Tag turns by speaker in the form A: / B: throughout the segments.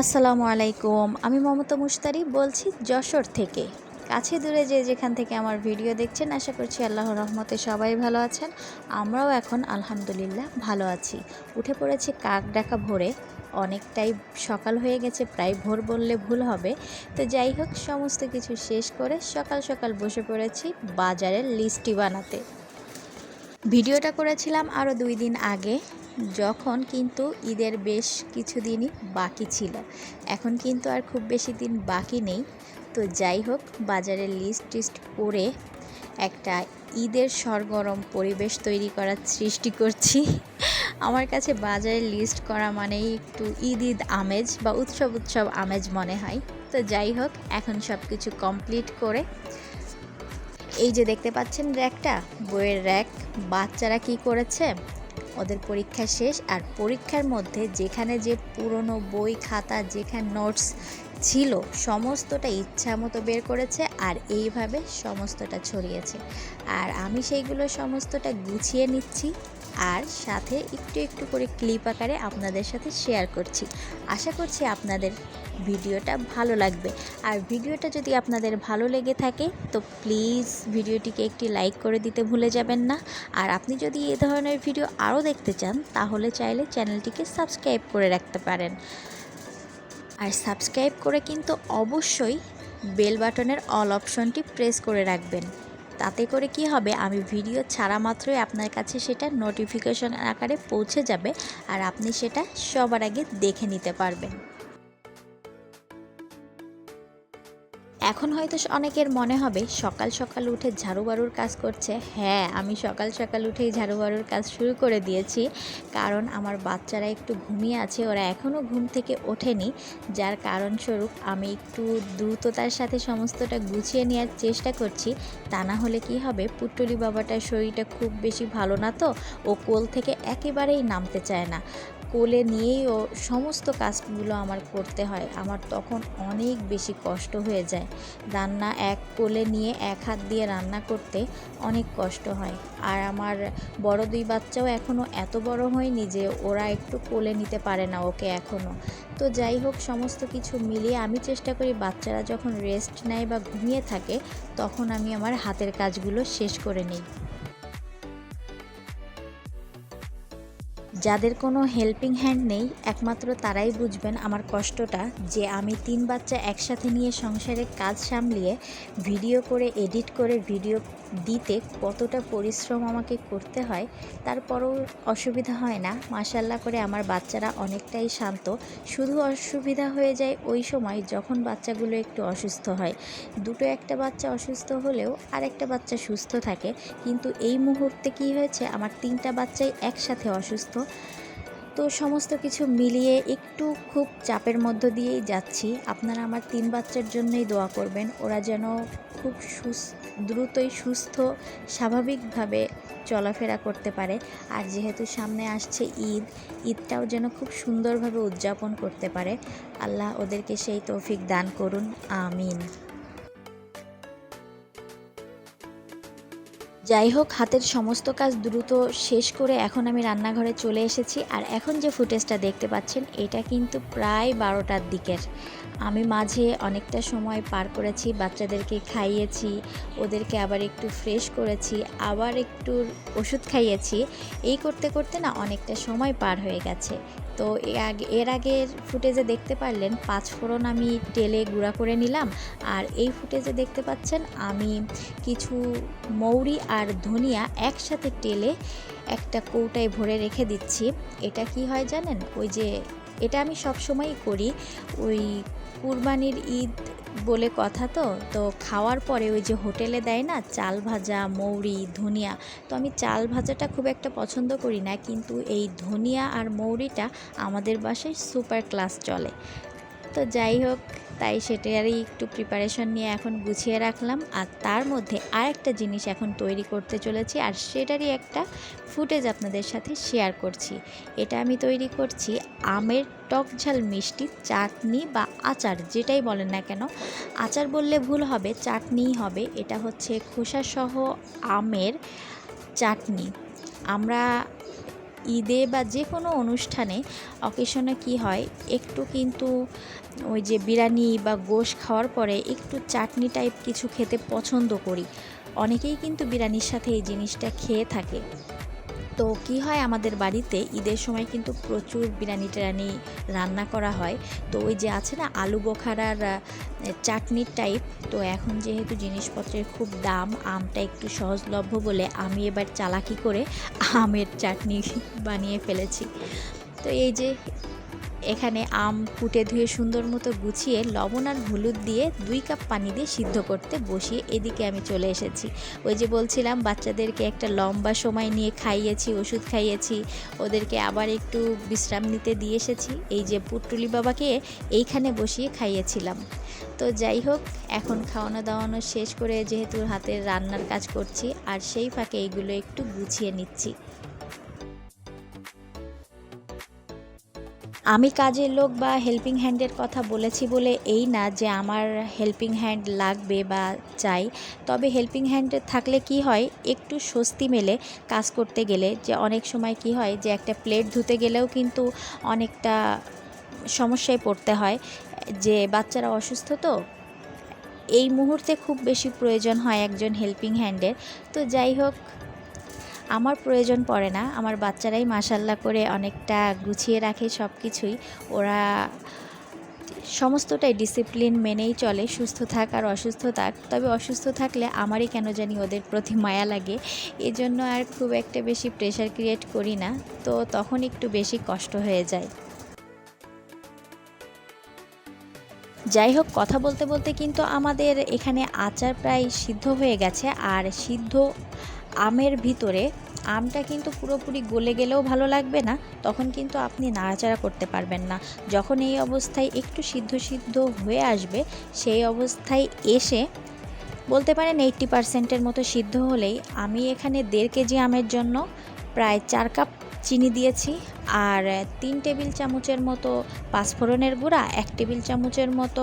A: আসসালামু আলাইকুম। আমি মমতা মুশতারি বলছি যশোর থেকে। কাছে দূরে যে যেখান থেকে আমার ভিডিও দেখছেন, আশা করছি আল্লাহ রহমতে সবাই ভালো আছেন। আমরাও এখন আলহামদুলিল্লাহ ভালো আছি। উঠে পড়েছে কাক ডাকা ভোরে। অনেকটাই সকাল হয়ে গেছে, প্রায় ভোর বললে ভুল হবে। তো যাই হোক, সমস্ত কিছু শেষ করে সকাল সকাল বসে পড়েছি বাজারের লিস্টি বানাতে। ভিডিওটা করেছিলাম আরও দুই দিন আগে, যখন কিন্তু ঈদের বেশ কিছুদিনই বাকি ছিল। এখন কিন্তু আর খুব বেশি দিন বাকি নেই। তো যাই হোক, বাজারের লিস্ট টিস্ট করে একটা ঈদের সরগরম পরিবেশ তৈরি করার সৃষ্টি করছি। আমার কাছে বাজারে লিস্ট করা মানেই একটু ঈদ ঈদ আমেজ বা উৎসব উৎসব আমেজ মনে হয়। তো যাই হোক, এখন সব কিছু কমপ্লিট করে এই যে দেখতে পাচ্ছেন র্যাকটা, বইয়ের র্যাক। বাচ্চারা কি করেছে? ওদের পরীক্ষা শেষ আর পরীক্ষার মধ্যে যেখানে যে পুরনো বই খাতা, যেখানে নোটস ছিল, সমস্তটা ইচ্ছা মতো বের করেছে আর এইভাবে সমস্তটা ছড়িয়েছে। আর আমি সেইগুলো সমস্তটা গুছিয়ে নিচ্ছি। আর সাথে একটু একটু করে ক্লিপ আকারে আপনাদের সাথে শেয়ার করছি। আশা করছি আপনাদের ভিডিওটা ভালো লাগবে। আর ভিডিওটা যদি আপনাদের ভালো লেগে থাকে, তো প্লিজ ভিডিওটিকে একটি লাইক করে দিতে ভুলে যাবেন না। আর আপনি যদি এ ধরনের ভিডিও আরও দেখতে চান, তাহলে চাইলে চ্যানেলটিকে সাবস্ক্রাইব করে রাখতে পারেন। আর সাবস্ক্রাইব করে কিন্তু অবশ্যই বেল বাটনের অল অপশনটি প্রেস করে রাখবেন। তাতে করে কি হবে? আমি ভিডিও ছাড়া মাত্রই আপনার কাছে সেটা নোটিফিকেশন আকারে পৌঁছে যাবে আর আপনি সেটা সবার আগে দেখে নিতে পারবেন। এখন হয়তো অনেকের মনে হবে, সকাল সকাল উঠে ঝাড়ু বাড়ুর কাজ করছে। হ্যাঁ আমি সকাল সকাল উঠেই ঝাড়ু বাড়ুর কাজ শুরু করে দিয়েছি। কারণ আমার বাচ্চারা একটু ঘুমিয়ে আছে, ওরা এখনও ঘুম থেকে ওঠেনি। যার কারণস্বরূপ আমি একটু দ্রুততার সাথে সমস্তটা গুছিয়ে নেওয়ার চেষ্টা করছি। তা না হলে কি হবে, পুট্টলি বাবাটার শরীরটা খুব বেশি ভালো না তো, ও কোল থেকে একেবারেই নামতে চায় না। কোলে নিয়েই ও সমস্ত কাজগুলো আমার করতে হয়। আমার তখন অনেক বেশি কষ্ট হয়ে যায়। রান্না এক কোলে নিয়ে এক হাত দিয়ে রান্না করতে অনেক কষ্ট হয়। আর আমার বড় দুই বাচ্চাও এখনও এত বড় হয়নি যে ওরা একটু কোলে নিতে পারে না ওকে এখনও তো যাই হোক, সমস্ত কিছু মিলিয়ে আমি চেষ্টা করি বাচ্চারা যখন রেস্ট নেয় বা ঘুমিয়ে থাকে, তখন আমি আমার হাতের কাজগুলো শেষ করে নিই। যাদের কোনো হেল্পিং হ্যান্ড নেই, একমাত্র তারাই বুঝবেন আমার কষ্টটা যে আমি তিন বাচ্চা একসাথে নিয়ে সংসারের কাজ সামলিয়ে ভিডিও করে এডিট করে ভিডিও দিতে কতটা পরিশ্রম আমাকে করতে হয়, তারপরেও অসুবিধা হয় না। মাসাল্লাহ করে আমার বাচ্চারা অনেকটাই শান্ত। শুধু অসুবিধা হয়ে যায় ওই সময় যখন বাচ্চাগুলো একটু অসুস্থ হয়। দুটো একটা বাচ্চা অসুস্থ হলেও আরেকটা বাচ্চা সুস্থ থাকে। কিন্তু এই মুহূর্তে কি হয়েছে, আমার তিনটা বাচ্চাই একসাথে অসুস্থ। তো সমস্ত কিছু মিলিয়ে একটু খুব চাপের মধ্য দিয়েই যাচ্ছি। আপনারা আমার তিন বাচ্চার জন্যই দোয়া করবেন। ওরা যেন খুব দ্রুতই সুস্থ, স্বাভাবিকভাবে চলাফেরা করতে পারে। আর যেহেতু সামনে আসছে ঈদ, ঈদটাও যেন খুব সুন্দরভাবে উদযাপন করতে পারে। আল্লাহ ওদেরকে সেই তৌফিক দান করুন। আমিন। যাই হোক, হাতের সমস্ত কাজ দ্রুত শেষ করে এখন আমি রান্নাঘরে চলে এসেছি। আর এখন যে ফুটেজটা দেখতে পাচ্ছেন, এটা কিন্তু প্রায় বারোটার দিকের। আমি মাঝে অনেকটা সময় পার করেছি, বাচ্চাদেরকে খাইয়েছি, ওদেরকে আবার একটু ফ্রেশ করেছি, আবার একটু ওষুধ খাইয়েছি। এই করতে করতে না অনেকটা সময় পার হয়ে গেছে। তো এর আগের ফুটেজে দেখতে পারলেন পাঁচ ফোড়ন আমি তেলে গুঁড়া করে নিলাম। আর এই ফুটেজে দেখতে পাচ্ছেন আমি কিছু মৌরি আর ধনিয়া একসাথে টেলে একটা কৌটায় ভরে রেখে দিচ্ছি। এটা কি হয় জানেন? ওই যে, এটা আমি সবসময়ই করি। ওই কুরবানির ঈদ বলে কথা তো তো খাওয়ার পরে ওই যে হোটেলে দেয় না চাল ভাজা, মৌরি, ধনিয়া। তো আমি চাল ভাজাটা খুব একটা পছন্দ করি না, কিন্তু এই ধনিয়া আর মৌরিটা আমাদের বাসায় সুপার ক্লাস চলে। তো যাই হোক তাই সেটারই একটু প্রিপারেশন নিয়ে এখন গুছিয়ে রাখলাম। আর তার মধ্যে আর একটা জিনিস এখন তৈরি করতে চলেছি আর সেটারই একটা ফুটেজ আপনাদের সাথে শেয়ার করছি। এটা আমি তৈরি করছি আমের টক ঝাল মিষ্টি চাটনি বা আচার যেটাই বলেন না কেন। আচার বললে ভুল হবে, চাটনিই হবে। এটা হচ্ছে খোসাসহ আমের চাটনি। আমরা ঈদে বা যে কোনো অনুষ্ঠানে অকেশনে কি হয়, একটু কিন্তু ওই যে বিরিয়ানি বা গোশ খাওয়ার পরে একটু চাটনি টাইপ কিছু খেতে পছন্দ করি। অনেকেই কিন্তু বিরিয়ানির সাথে এই জিনিসটা খেয়ে থাকে। তো কি হয় আমাদের বাড়িতে? ঈদের সময় কিন্তু প্রচুর বিরিয়ানি টিরানি রান্না করা হয়। তো ওই যে আছে না, আলু বোখারার চাটনির টাইপ তো এখন যেহেতু জিনিসপত্রের খুব দাম, আমটা একটু সহজলভ্য বলে আমি এবার চালাকি করে আমের চাটনি বানিয়ে ফেলেছি। তো এই যে এখানে আম ফুটে ধুয়ে সুন্দর মতো গুছিয়ে লবণ আর হলুদ দিয়ে দুই কাপ পানি দিয়ে সিদ্ধ করতে বসিয়ে এদিকে আমি চলে এসেছি। ওই যে বলছিলাম, বাচ্চাদেরকে একটা লম্বা সময় নিয়ে খাইয়েছি, ওষুধ খাইয়েছি, ওদেরকে আবার একটু বিশ্রাম নিতে দিয়ে এসেছি। এই যে পুটুলি বাবাকে এইখানে বসিয়ে খাইয়েছিলাম। তো যাই হোক, এখন খাওয়ানো দাওয়ানো শেষ করে যেহেতু হাতের রান্নার কাজ করছি, আর সেই ফাঁকে এইগুলো একটু গুছিয়ে নিচ্ছি। আমি কাজের লোক বা হেল্পিং হ্যান্ডের কথা বলেছি বলে এই না যে আমার হেল্পিং হ্যান্ড লাগবে বা চাই। তবে হেল্পিং হ্যান্ডে থাকলে কি হয়? একটু স্বস্তি মেলে কাজ করতে গেলে। যে অনেক সময় কি হয় যে একটা প্লেট ধুতে গেলেও কিন্তু অনেকটা সমস্যায় পড়তে হয়। যে বাচ্চারা অসুস্থ তো, এই মুহূর্তে খুব বেশি প্রয়োজন হয় একজন হেল্পিং হ্যান্ডের তো যাই হোক আমার প্রয়োজন পড়ে না। আমার বাচ্চারাই মাসাল্লা করে অনেকটা গুছিয়ে রাখে সব কিছুই ওরা সমস্তটাই ডিসিপ্লিন মেনেই চলে, সুস্থ থাক আর অসুস্থ থাক। তবে অসুস্থ থাকলে আমারই কেন জানি ওদের প্রতি মায়া লাগে। এজন্য আর খুব একটা বেশি প্রেশার ক্রিয়েট করি না। তো তখন একটু বেশি কষ্ট হয়ে যায়। যাই হোক, কথা বলতে বলতে কিন্তু আমাদের এখানে আচার প্রায় সিদ্ধ হয়ে গেছে। আর সিদ্ধ আমের ভিতরে আমটা কিন্তু পুরোপুরি গলে গেলেও ভালো লাগবে না, তখন কিন্তু আপনি নাড়াচাড়া করতে পারবেন না। যখন এই অবস্থায় একটু সিদ্ধ সিদ্ধ হয়ে আসবে, সেই অবস্থায় এসে বলতে পারেন এইট্টি পার্সেন্টের মতো সিদ্ধ হলেই আমি এখানে দেড় কেজি আমের জন্য প্রায় চার কাপ চিনি দিয়েছি আর তিন টেবিল চামচের মতো পাঁচফোড়নের গুঁড়া, এক টেবিল চামচের মতো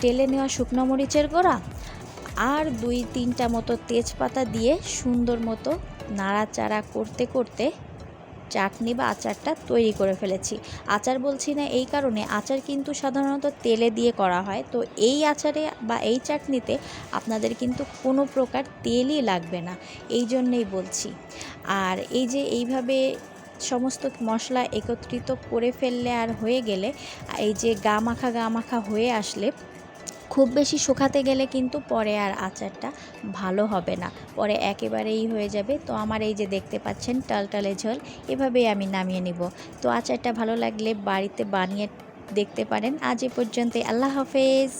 A: টেলে নেওয়া শুকনো মরিচের গুঁড়া আর দুই তিনটা মতো তেজপাতা দিয়ে সুন্দর মতো নাড়াচাড়া করতে করতে চাটনি বা আচারটা তৈরি করে ফেলেছি। আচার বলছি না এই কারণে, আচার কিন্তু সাধারণত তেলে দিয়ে করা হয়। তো এই আচারে বা এই চাটনিতে আপনাদের কিন্তু কোনো প্রকার তেলই লাগবে না, এই জন্যেই বলছি। আর এই যে এইভাবে সমস্ত মশলা একত্রিত করে ফেললে আর হয়ে গেলে, এই যে গা মাখা গা মাখা হয়ে আসলে খুব বেশি শুকাতে গেলে কিন্তু পরে আর আচারটা ভালো হবে না। পরে একেবারেই হয়ে যাবে। তো আমার এই যে দেখতে পাচ্ছেন টালটালে ঝোল, এভাবেই আমি নামিয়ে নিব। তো আচারটা ভালো লাগলে বাড়িতে বানিয়ে দেখতে পারেন। আজ এ পর্যন্ত আল্লাহ হাফেজ।